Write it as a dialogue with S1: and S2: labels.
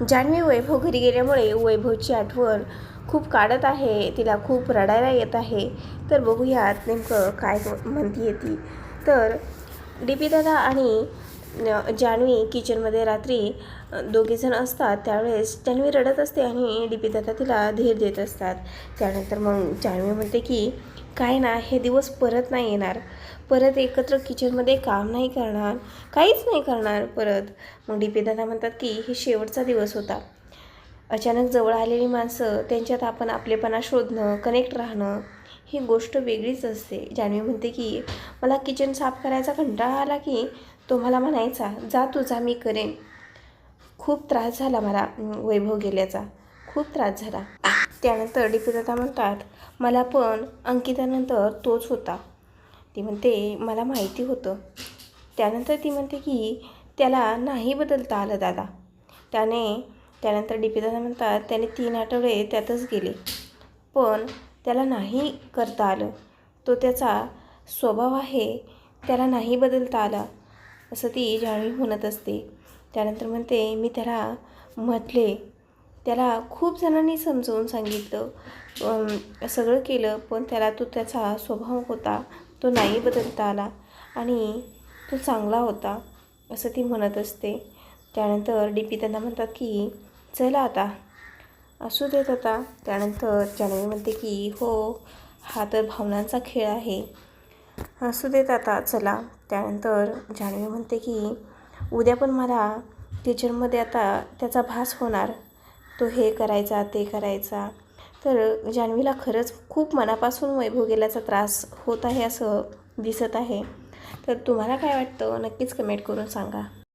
S1: जान्हवी वैभव घरी गेल्यामुळे वैभवची आठवण खूप काढत आहे तिला खूप रडायला येत आहे तर बघूयात नेमकं काय म्हणती ती तर डी पी दादा आणि जान्हवी किचनमध्ये रात्री दोघीजण दोघेजण असतात. त्यावेळेस जान्हवी रडत असते आणि डी पी दादा तिला धीर देत असतात. त्यानंतर मग जान्हवी म्हणते की काय ना हे दिवस परत नाही येणार. परत एकत्र किचनमध्ये काम नाही करणार काहीच नाही करणार परत. मग डी पी दादा म्हणतात की हे शेवटचा दिवस होता. अचानक जवळ आलेली माणसं त्यांच्यात आपण आपलेपणा शोधणं कनेक्ट राहणं ही गोष्ट वेगळीच असते. जान्हवी म्हणते की मला किचन साफ करायचा कंटाळा आला की तो मला म्हणायचा जा तुझा मी करेन. खूप त्रास झाला मला वैभव गेल्याचा. खूप त्रास झाला. त्यानंतर डी पी म्हणतात मला पण अंकितानंतर तोच होता. ती म्हणते मला माहिती होतं. त्यानंतर ती म्हणते की त्याला नाही बदलता आलं दादा. त्याने त्यानंतर डी पी दादा म्हणतात त्याने तीन आठवडे त्यातच गेले. पण त्याला नाही करता आलं. तो त्याचा स्वभाव आहे त्याला नाही बदलता आला असं ती जाणवी म्हणत असते. त्यानंतर म्हणते मी त्याला म्हटले. त्याला खूप जणांनी समजवून सांगितलं. सगळं केलं पण त्याला तो त्याचा स्वभाव होता तो नाही बदलता आला आणि तो चांगला होता असं ती म्हणत असते. त्यानंतर डी पी त्यांना म्हणतात की चला आता असू देत आता. त्यानंतर जानवी म्हणते की हो हा तर भावनांचा खेळ आहे. असू देत आता चला. त्यानंतर जान्हवी म्हणते की उद्या पण मला टीचरमध्ये आता त्याचा भास होणार. तो हे करायचा ते करायचा. तर जान्हवीला खरंच खूप मनापासून वैभव गेल्याचा त्रास होत आहे असं दिसत आहे. तर तुम्हाला काय वाटतं? नक्कीच कमेंट करून सांगा.